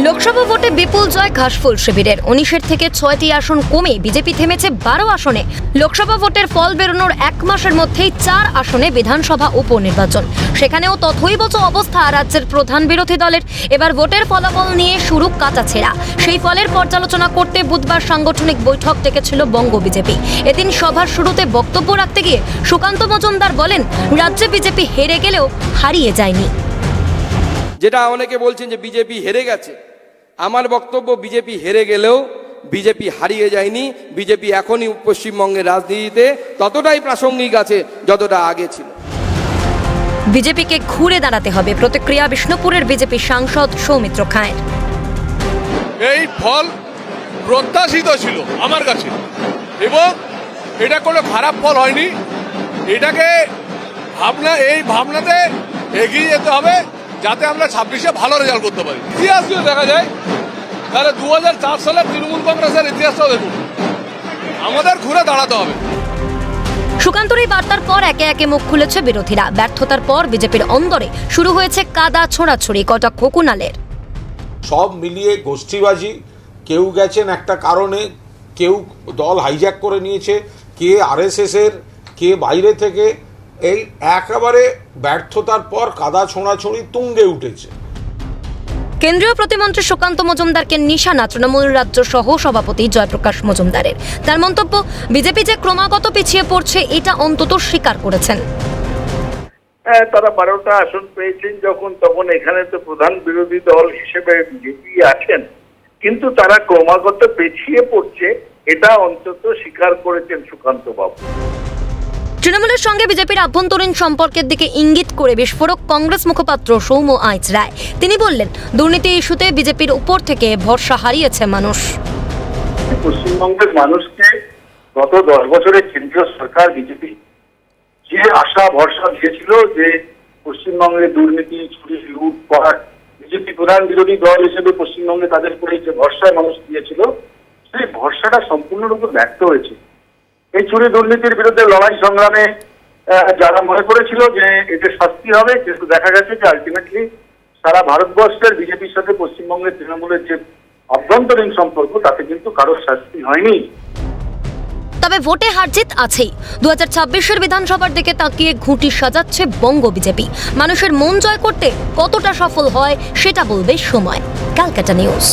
লোকসভা ভোটে বিপুল জয় ঘাসফুল শিবিরের। উনিশের থেকে ছয়টি আসন কমে বিজেপি থেমেছে বারো আসনে। লোকসভা ভোটের ফল বেরোনোর এক মাসের মধ্যেই চার আসনে বিধানসভা উপনির্বাচন। সেখানেও তথৈবচ অবস্থা রাজ্যের প্রধান বিরোধী দলের। এবার ভোটের ফলাফল নিয়ে শুরু কাটাছেড়া সেই ফলের পর্যালোচনা করতে বুধবার সাংগঠনিক বৈঠক ডেকেছিল বঙ্গ বিজেপি। এদিন সভার শুরুতে বক্তব্য রাখতে গিয়ে সুকান্ত মজুমদার বলেন, রাজ্যে বিজেপি হেরে গেলেও হারিয়ে যায়নি। যেটা অনেকে বলছেন যে বিজেপি হেরে গেছে। আমার বক্তব্য বিজেপি হেরে গেলেও বিজেপি হারিয়ে যায়নি বিজেপি এখনই পশ্চিমবঙ্গের রাজনীতিতে ততটাই প্রাসঙ্গিক আছে যতটা আগে ছিল। বিজেপিকে ঘুরে দাঁড়াতে হবে প্রতিক্রিয়া বিষ্ণুপুরের বিজেপি সাংসদ সৌমিত্র খায়ের। এই ফল প্রত্যাশিত ছিল আমার কাছে। এবং এটা কোনো খারাপ ফল হয়নি। এটাকে ভাবনা এই ভাবনাতে এগিয়ে যেতে হবে। যাতে আমরা ছাব্বিশে ভালো রেজাল্ট করতে পারি। ইতিহাস যদি দেখা যায় তাহলে দু হাজার চার সালের তৃণমূল কংগ্রেসের ইতিহাসটাও দেখুন। আমাদের ঘুরে দাঁড়াতে হবে। সুকান্তর এই বার্তার পর একে একে মুখ খুলেছে বিরোধীরা। ব্যর্থতার পর বিজেপির অন্দরে শুরু হয়েছে কাদা ছোড়াছড়ি কটাক্ষ কুণালের সব মিলিয়ে গোষ্ঠীবাজি কেউ গেছেন একটা কারণে কেউ দল হাইজ্যাক করে নিয়েছে কে আরএসএসের কে বাইরে থেকে এই একেবারে ব্যর্থতার পর কাদা ছোঁড়াছড়ি তুঙ্গে উঠেছে। কেন্দ্রীয় প্রতিমন্ত্রী সুকান্ত মজুমদারকে নিশানা তৃণমূল রাজ্য সহ সভাপতি জয়প্রকাশ মজুমদারের। তার মন্তব্য বিজেপি যে ক্রমাগত পিছিয়ে পড়ছে এটা অন্তত স্বীকার করেছেন। হ্যাঁ তারা বারোটা আসন পেয়েছেন যখন তখন এখানে তো প্রধান বিরোধী দল হিসেবে বিজেপি আছেন। কিন্তু তারা ক্রমাগত পেছিয়ে পড়ছে এটা অন্তত স্বীকার করেছেন সুকান্ত বাবু তৃণমূলের সঙ্গে বিজেপির আভ্যন্তরীণ সম্পর্কের দিকে ইঙ্গিত করে বিস্ফোরক কংগ্রেস মুখপাত্র সৌম্য আইচ রায়। তিনি বললেন, দুর্নীতি ইস্যুতে বিজেপির উপর থেকে ভরসা হারিয়েছে মানুষ। পশ্চিমবঙ্গের মানুষকে গত দশ বছরে কেন্দ্রীয় সরকার বিজেপি যে আশা, ভরসা দিয়েছিল যে পশ্চিমবঙ্গে দুর্নীতি, চুরি লুটপাট বিজেপি প্রধান বিরোধী দল হিসেবে পশ্চিমবঙ্গে তাদের উপরে যে ভরসায় মানুষ দিয়েছিল, সেই ভরসাটা সম্পূর্ণরূপে ব্যর্থ হয়েছে। এই চুরি দুর্নীতির বিরুদ্ধে লড়াই সংগ্রামে যারা মনে করেছিল যে এতে শাস্তি হবে, কিন্তু দেখা গেছে যে আলটিমেটলি সারা ভারতবর্ষের বিজেপির সাথে পশ্চিমবঙ্গের তৃণমূলের যে অভ্যন্তরীণ সম্পর্ক, তাতে কিন্তু কারোর শাস্তি হয়নি। তবে ভোটে হারজিত আছেই। দু হাজার বিধানসভার দিকে তাকিয়ে ঘুঁটি সাজাচ্ছে বঙ্গ বিজেপি। মানুষের মন জয় করতে কতটা সফল হয়, সেটা বলবে সময়। ক্যালকাটা নিউজ।